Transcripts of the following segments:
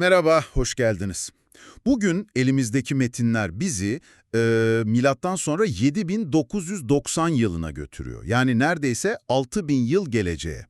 Merhaba, hoş geldiniz. Bugün elimizdeki metinler bizi e, milattan sonra 7990 yılına götürüyor. Yani neredeyse 6000 yıl geleceğe.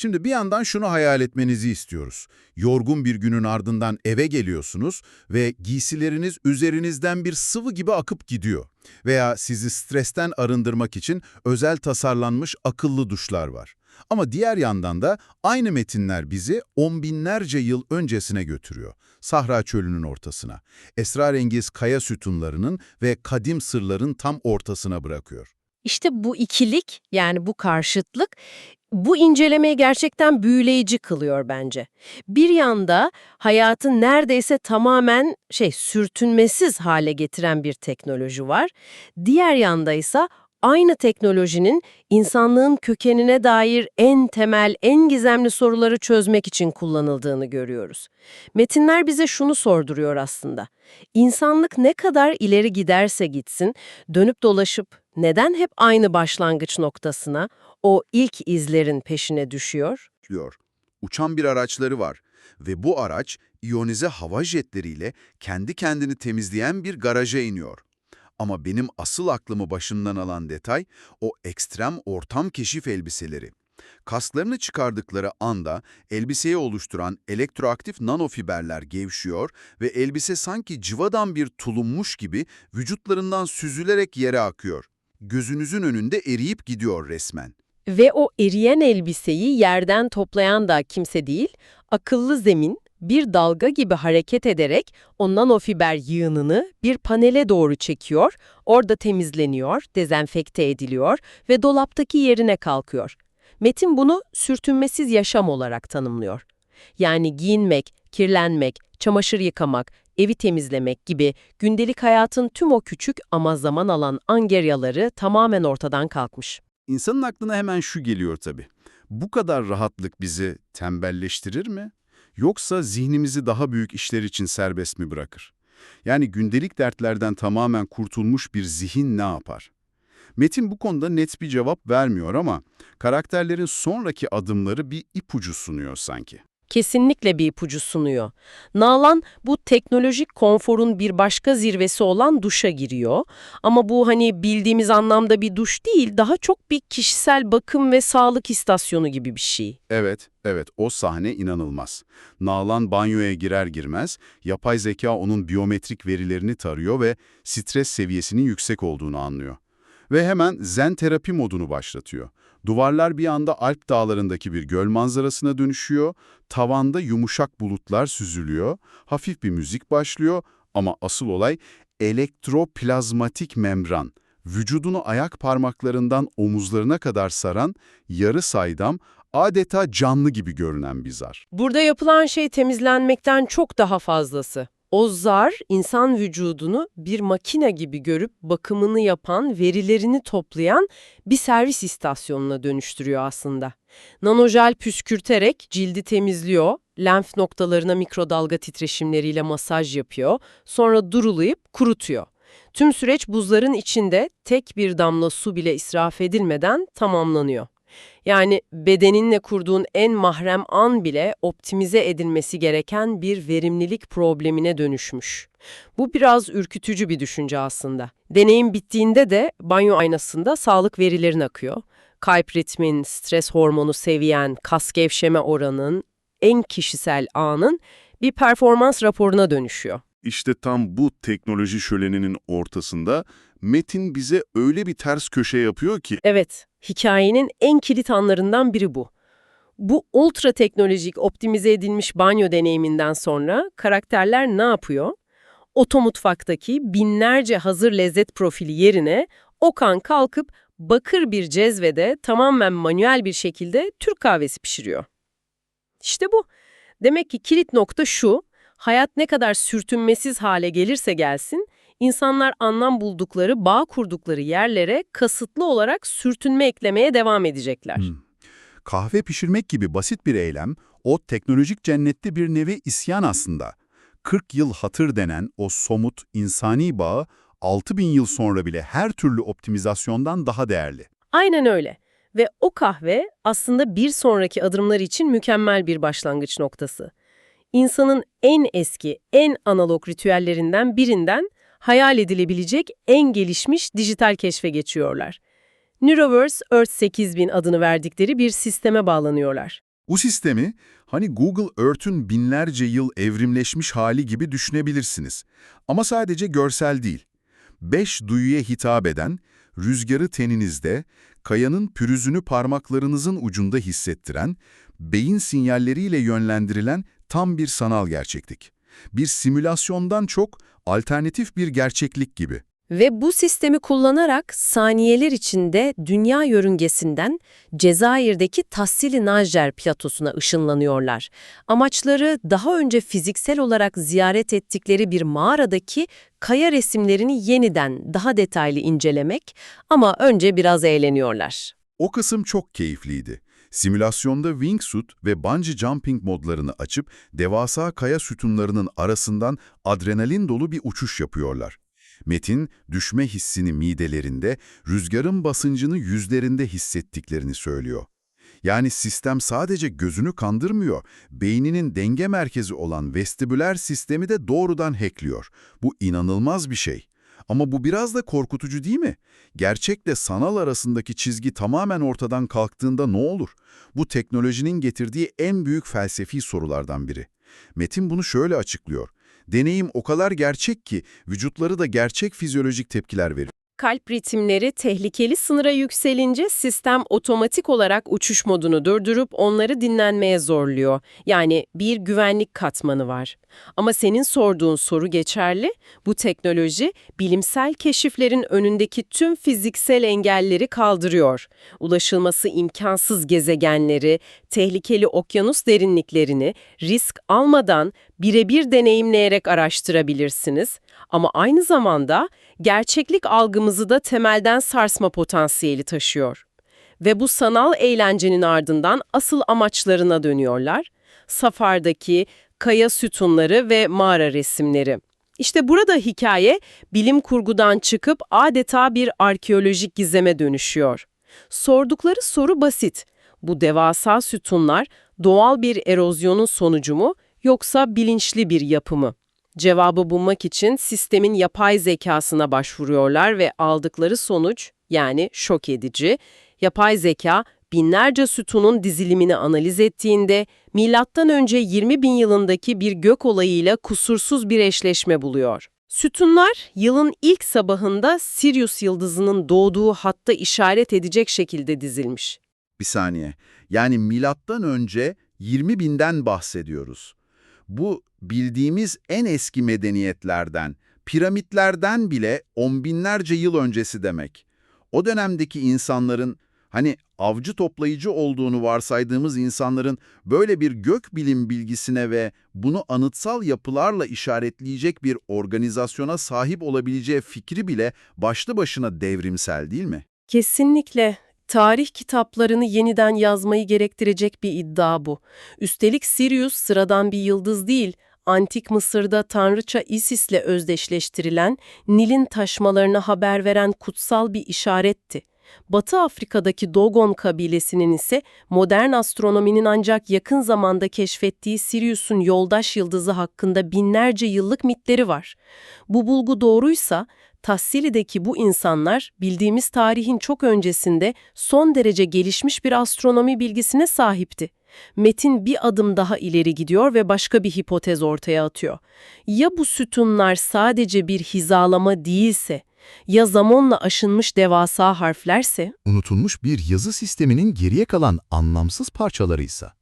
Şimdi bir yandan şunu hayal etmenizi istiyoruz. Yorgun bir günün ardından eve geliyorsunuz ve giysileriniz üzerinizden bir sıvı gibi akıp gidiyor. Veya sizi stresten arındırmak için özel tasarlanmış akıllı duşlar var. Ama diğer yandan da aynı metinler bizi on binlerce yıl öncesine götürüyor. Sahra çölünün ortasına. Esrarengiz kaya sütunlarının ve kadim sırların tam ortasına bırakıyor. İşte bu ikilik yani bu karşıtlık bu incelemeyi gerçekten büyüleyici kılıyor bence. Bir yanda hayatı neredeyse tamamen şey sürtünmesiz hale getiren bir teknoloji var. Diğer yanda ise aynı teknolojinin insanlığın kökenine dair en temel, en gizemli soruları çözmek için kullanıldığını görüyoruz. Metinler bize şunu sorduruyor aslında. İnsanlık ne kadar ileri giderse gitsin, dönüp dolaşıp neden hep aynı başlangıç noktasına, o ilk izlerin peşine düşüyor? diyor. Uçan bir araçları var ve bu araç iyonize hava jetleriyle kendi kendini temizleyen bir garaja iniyor. Ama benim asıl aklımı başından alan detay o ekstrem ortam keşif elbiseleri. Kasklarını çıkardıkları anda elbiseyi oluşturan elektroaktif nanofiberler gevşiyor ve elbise sanki cıvadan bir tulummuş gibi vücutlarından süzülerek yere akıyor. Gözünüzün önünde eriyip gidiyor resmen. Ve o eriyen elbiseyi yerden toplayan da kimse değil, akıllı zemin bir dalga gibi hareket ederek o nanofiber yığınını bir panele doğru çekiyor, orada temizleniyor, dezenfekte ediliyor ve dolaptaki yerine kalkıyor. Metin bunu sürtünmesiz yaşam olarak tanımlıyor. Yani giyinmek, kirlenmek, çamaşır yıkamak, evi temizlemek gibi gündelik hayatın tüm o küçük ama zaman alan angeryaları tamamen ortadan kalkmış. İnsanın aklına hemen şu geliyor tabii. Bu kadar rahatlık bizi tembelleştirir mi? Yoksa zihnimizi daha büyük işler için serbest mi bırakır? Yani gündelik dertlerden tamamen kurtulmuş bir zihin ne yapar? Metin bu konuda net bir cevap vermiyor ama karakterlerin sonraki adımları bir ipucu sunuyor sanki. Kesinlikle bir ipucu sunuyor. Nalan bu teknolojik konforun bir başka zirvesi olan duşa giriyor. Ama bu hani bildiğimiz anlamda bir duş değil, daha çok bir kişisel bakım ve sağlık istasyonu gibi bir şey. Evet, evet o sahne inanılmaz. Nalan banyoya girer girmez, yapay zeka onun biyometrik verilerini tarıyor ve stres seviyesinin yüksek olduğunu anlıyor. Ve hemen zen terapi modunu başlatıyor. Duvarlar bir anda Alp dağlarındaki bir göl manzarasına dönüşüyor, tavanda yumuşak bulutlar süzülüyor, hafif bir müzik başlıyor ama asıl olay elektroplazmatik membran. Vücudunu ayak parmaklarından omuzlarına kadar saran, yarı saydam, adeta canlı gibi görünen bir zar. Burada yapılan şey temizlenmekten çok daha fazlası. O zar, insan vücudunu bir makine gibi görüp bakımını yapan, verilerini toplayan bir servis istasyonuna dönüştürüyor aslında. Nanojel püskürterek cildi temizliyor, lenf noktalarına mikrodalga titreşimleriyle masaj yapıyor, sonra durulayıp kurutuyor. Tüm süreç buzların içinde tek bir damla su bile israf edilmeden tamamlanıyor. Yani bedeninle kurduğun en mahrem an bile optimize edilmesi gereken bir verimlilik problemine dönüşmüş. Bu biraz ürkütücü bir düşünce aslında. Deneyim bittiğinde de banyo aynasında sağlık verilerin akıyor. Kalp ritmin, stres hormonu seviyen, kas gevşeme oranın, en kişisel anın bir performans raporuna dönüşüyor. İşte tam bu teknoloji şöleninin ortasında Metin bize öyle bir ters köşe yapıyor ki Evet, hikayenin en kilit anlarından biri bu. Bu ultra teknolojik, optimize edilmiş banyo deneyiminden sonra karakterler ne yapıyor? Otomutfaktaki binlerce hazır lezzet profili yerine Okan kalkıp bakır bir cezvede tamamen manuel bir şekilde Türk kahvesi pişiriyor. İşte bu. Demek ki kilit nokta şu, hayat ne kadar sürtünmesiz hale gelirse gelsin, insanlar anlam buldukları, bağ kurdukları yerlere kasıtlı olarak sürtünme eklemeye devam edecekler. Hmm. Kahve pişirmek gibi basit bir eylem, o teknolojik cennette bir nevi isyan aslında. 40 yıl hatır denen o somut, insani bağı 6000 yıl sonra bile her türlü optimizasyondan daha değerli. Aynen öyle. Ve o kahve aslında bir sonraki adımlar için mükemmel bir başlangıç noktası. insanın en eski, en analog ritüellerinden birinden hayal edilebilecek en gelişmiş dijital keşfe geçiyorlar. Neuroverse Earth 8000 adını verdikleri bir sisteme bağlanıyorlar. Bu sistemi hani Google Earth'ün binlerce yıl evrimleşmiş hali gibi düşünebilirsiniz. Ama sadece görsel değil. Beş duyuya hitap eden, rüzgarı teninizde, kayanın pürüzünü parmaklarınızın ucunda hissettiren, beyin sinyalleriyle yönlendirilen tam bir sanal gerçeklik. Bir simülasyondan çok alternatif bir gerçeklik gibi. Ve bu sistemi kullanarak saniyeler içinde dünya yörüngesinden Cezayir'deki Tassili Najer platosuna ışınlanıyorlar. Amaçları daha önce fiziksel olarak ziyaret ettikleri bir mağaradaki kaya resimlerini yeniden daha detaylı incelemek ama önce biraz eğleniyorlar. O kısım çok keyifliydi. Simülasyonda wingsuit ve bungee jumping modlarını açıp devasa kaya sütunlarının arasından adrenalin dolu bir uçuş yapıyorlar. Metin, düşme hissini midelerinde, rüzgarın basıncını yüzlerinde hissettiklerini söylüyor. Yani sistem sadece gözünü kandırmıyor, beyninin denge merkezi olan vestibüler sistemi de doğrudan hackliyor. Bu inanılmaz bir şey. Ama bu biraz da korkutucu değil mi? Gerçekle sanal arasındaki çizgi tamamen ortadan kalktığında ne olur? Bu teknolojinin getirdiği en büyük felsefi sorulardan biri. Metin bunu şöyle açıklıyor. Deneyim o kadar gerçek ki vücutları da gerçek fizyolojik tepkiler veriyor. Kalp ritimleri tehlikeli sınıra yükselince sistem otomatik olarak uçuş modunu durdurup onları dinlenmeye zorluyor. Yani bir güvenlik katmanı var. Ama senin sorduğun soru geçerli. Bu teknoloji bilimsel keşiflerin önündeki tüm fiziksel engelleri kaldırıyor. Ulaşılması imkansız gezegenleri, tehlikeli okyanus derinliklerini risk almadan birebir deneyimleyerek araştırabilirsiniz. Ama aynı zamanda gerçeklik algımızı da temelden sarsma potansiyeli taşıyor. Ve bu sanal eğlencenin ardından asıl amaçlarına dönüyorlar. Safardaki kaya sütunları ve mağara resimleri. İşte burada hikaye bilim kurgudan çıkıp adeta bir arkeolojik gizeme dönüşüyor. Sordukları soru basit. Bu devasa sütunlar doğal bir erozyonun sonucu mu yoksa bilinçli bir yapı mı? Cevabı bulmak için sistemin yapay zekasına başvuruyorlar ve aldıkları sonuç yani şok edici. Yapay zeka binlerce sütunun dizilimini analiz ettiğinde milattan önce 20 bin yılındaki bir gök olayıyla kusursuz bir eşleşme buluyor. Sütunlar yılın ilk sabahında Sirius yıldızının doğduğu hatta işaret edecek şekilde dizilmiş. Bir saniye. Yani milattan önce 20 binden bahsediyoruz. Bu bildiğimiz en eski medeniyetlerden, piramitlerden bile on binlerce yıl öncesi demek. O dönemdeki insanların, hani avcı toplayıcı olduğunu varsaydığımız insanların böyle bir gök bilim bilgisine ve bunu anıtsal yapılarla işaretleyecek bir organizasyona sahip olabileceği fikri bile başlı başına devrimsel değil mi? Kesinlikle. Tarih kitaplarını yeniden yazmayı gerektirecek bir iddia bu. Üstelik Sirius sıradan bir yıldız değil, Antik Mısır'da tanrıça Isis'le özdeşleştirilen, Nil'in taşmalarına haber veren kutsal bir işaretti. Batı Afrika'daki Dogon kabilesinin ise modern astronominin ancak yakın zamanda keşfettiği Sirius'un yoldaş yıldızı hakkında binlerce yıllık mitleri var. Bu bulgu doğruysa, Tassili'deki bu insanlar bildiğimiz tarihin çok öncesinde son derece gelişmiş bir astronomi bilgisine sahipti. Metin bir adım daha ileri gidiyor ve başka bir hipotez ortaya atıyor. Ya bu sütunlar sadece bir hizalama değilse, ya zamanla aşınmış devasa harflerse? unutulmuş bir yazı sisteminin geriye kalan anlamsız parçalarıysa.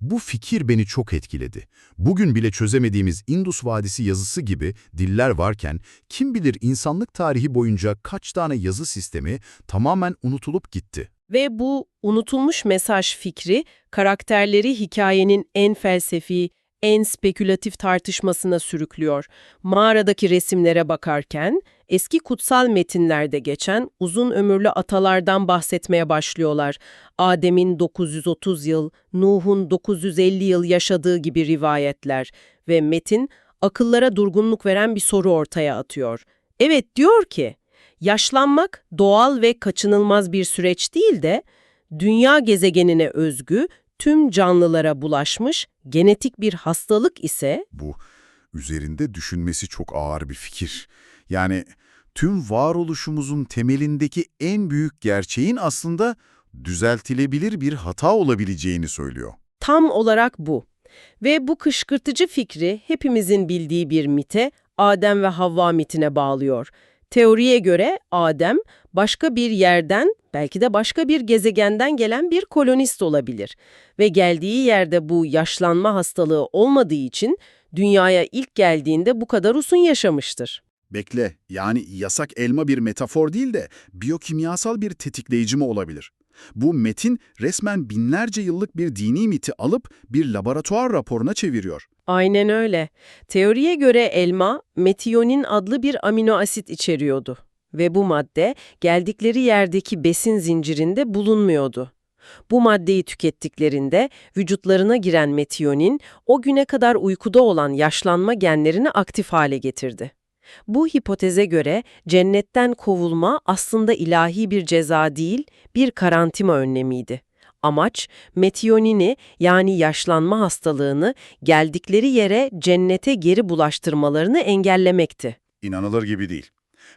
Bu fikir beni çok etkiledi. Bugün bile çözemediğimiz Indus Vadisi yazısı gibi diller varken kim bilir insanlık tarihi boyunca kaç tane yazı sistemi tamamen unutulup gitti. Ve bu unutulmuş mesaj fikri karakterleri hikayenin en felsefi, en spekülatif tartışmasına sürüklüyor. Mağaradaki resimlere bakarken eski kutsal metinlerde geçen uzun ömürlü atalardan bahsetmeye başlıyorlar. Adem'in 930 yıl, Nuh'un 950 yıl yaşadığı gibi rivayetler ve metin akıllara durgunluk veren bir soru ortaya atıyor. Evet diyor ki, yaşlanmak doğal ve kaçınılmaz bir süreç değil de dünya gezegenine özgü, tüm canlılara bulaşmış genetik bir hastalık ise Bu üzerinde düşünmesi çok ağır bir fikir. Yani tüm varoluşumuzun temelindeki en büyük gerçeğin aslında düzeltilebilir bir hata olabileceğini söylüyor. tam olarak bu. Ve bu kışkırtıcı fikri hepimizin bildiği bir mite, Adem ve Havva mitine bağlıyor. Teoriye göre Adem başka bir yerden, belki de başka bir gezegenden gelen bir kolonist olabilir. Ve geldiği yerde bu yaşlanma hastalığı olmadığı için dünyaya ilk geldiğinde bu kadar uzun yaşamıştır. Bekle, yani yasak elma bir metafor değil de biyokimyasal bir tetikleyici mi olabilir? Bu metin resmen binlerce yıllık bir dini miti alıp bir laboratuvar raporuna çeviriyor. Aynen öyle. Teoriye göre elma, metiyonin adlı bir amino asit içeriyordu. Ve bu madde geldikleri yerdeki besin zincirinde bulunmuyordu. Bu maddeyi tükettiklerinde vücutlarına giren metiyonin o güne kadar uykuda olan yaşlanma genlerini aktif hale getirdi. Bu hipoteze göre cennetten kovulma aslında ilahi bir ceza değil, bir karantina önlemiydi. Amaç, metiyonini yani yaşlanma hastalığını geldikleri yere cennete geri bulaştırmalarını engellemekti. İnanılır gibi değil.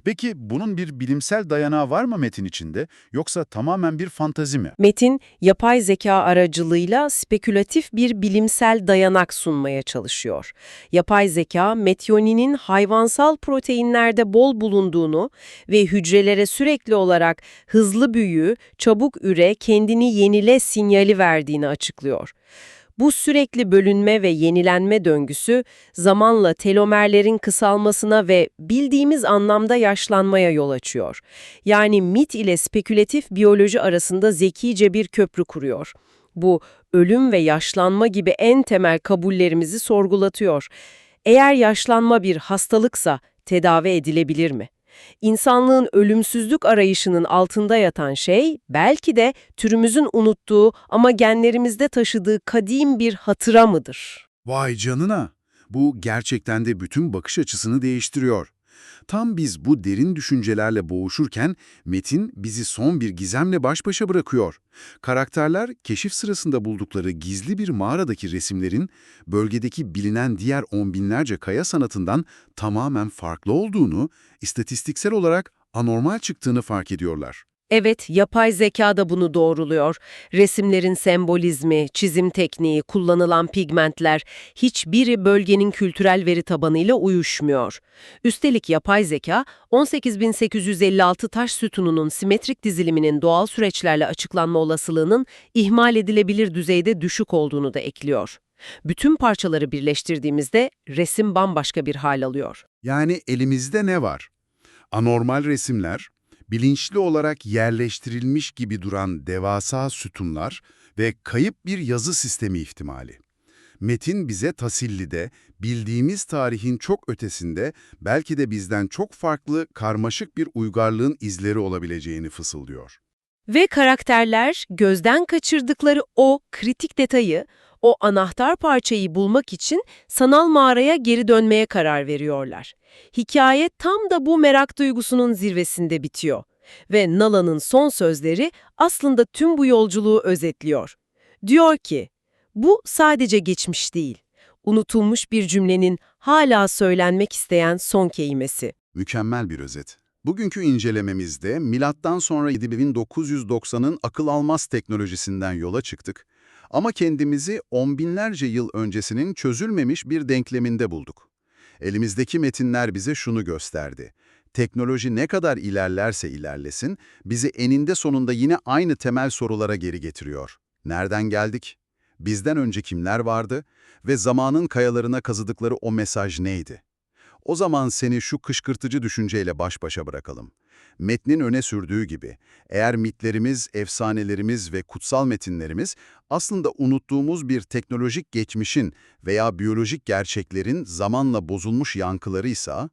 Peki bunun bir bilimsel dayanağı var mı metin içinde yoksa tamamen bir fantazi mi? Metin, yapay zeka aracılığıyla spekülatif bir bilimsel dayanak sunmaya çalışıyor. Yapay zeka, metioninin hayvansal proteinlerde bol bulunduğunu ve hücrelere sürekli olarak hızlı büyü, çabuk üre, kendini yenile sinyali verdiğini açıklıyor. Bu sürekli bölünme ve yenilenme döngüsü zamanla telomerlerin kısalmasına ve bildiğimiz anlamda yaşlanmaya yol açıyor. Yani mit ile spekülatif biyoloji arasında zekice bir köprü kuruyor. Bu ölüm ve yaşlanma gibi en temel kabullerimizi sorgulatıyor. Eğer yaşlanma bir hastalıksa tedavi edilebilir mi? İnsanlığın ölümsüzlük arayışının altında yatan şey belki de türümüzün unuttuğu ama genlerimizde taşıdığı kadim bir hatıra mıdır? Vay canına! Bu gerçekten de bütün bakış açısını değiştiriyor. Tam biz bu derin düşüncelerle boğuşurken Metin bizi son bir gizemle baş başa bırakıyor. Karakterler keşif sırasında buldukları gizli bir mağaradaki resimlerin bölgedeki bilinen diğer on binlerce kaya sanatından tamamen farklı olduğunu, istatistiksel olarak anormal çıktığını fark ediyorlar. Evet, yapay zeka da bunu doğruluyor. Resimlerin sembolizmi, çizim tekniği, kullanılan pigmentler hiçbiri bölgenin kültürel veri tabanıyla uyuşmuyor. Üstelik yapay zeka, 18856 taş sütununun simetrik diziliminin doğal süreçlerle açıklanma olasılığının ihmal edilebilir düzeyde düşük olduğunu da ekliyor. Bütün parçaları birleştirdiğimizde resim bambaşka bir hal alıyor. Yani elimizde ne var? Anormal resimler, bilinçli olarak yerleştirilmiş gibi duran devasa sütunlar ve kayıp bir yazı sistemi ihtimali. Metin bize Tasilli'de, bildiğimiz tarihin çok ötesinde, belki de bizden çok farklı, karmaşık bir uygarlığın izleri olabileceğini fısıldıyor. Ve karakterler gözden kaçırdıkları o kritik detayı, o anahtar parçayı bulmak için sanal mağaraya geri dönmeye karar veriyorlar. Hikaye tam da bu merak duygusunun zirvesinde bitiyor. Ve Nala'nın son sözleri aslında tüm bu yolculuğu özetliyor. Diyor ki, bu sadece geçmiş değil, unutulmuş bir cümlenin hala söylenmek isteyen son kelimesi. Mükemmel bir özet. Bugünkü incelememizde milattan sonra 7990'ın akıl almaz teknolojisinden yola çıktık. Ama kendimizi on binlerce yıl öncesinin çözülmemiş bir denkleminde bulduk. Elimizdeki metinler bize şunu gösterdi. Teknoloji ne kadar ilerlerse ilerlesin, bizi eninde sonunda yine aynı temel sorulara geri getiriyor. Nereden geldik? Bizden önce kimler vardı? Ve zamanın kayalarına kazıdıkları o mesaj neydi? O zaman seni şu kışkırtıcı düşünceyle baş başa bırakalım. Metnin öne sürdüğü gibi, eğer mitlerimiz, efsanelerimiz ve kutsal metinlerimiz aslında unuttuğumuz bir teknolojik geçmişin veya biyolojik gerçeklerin zamanla bozulmuş yankılarıysa,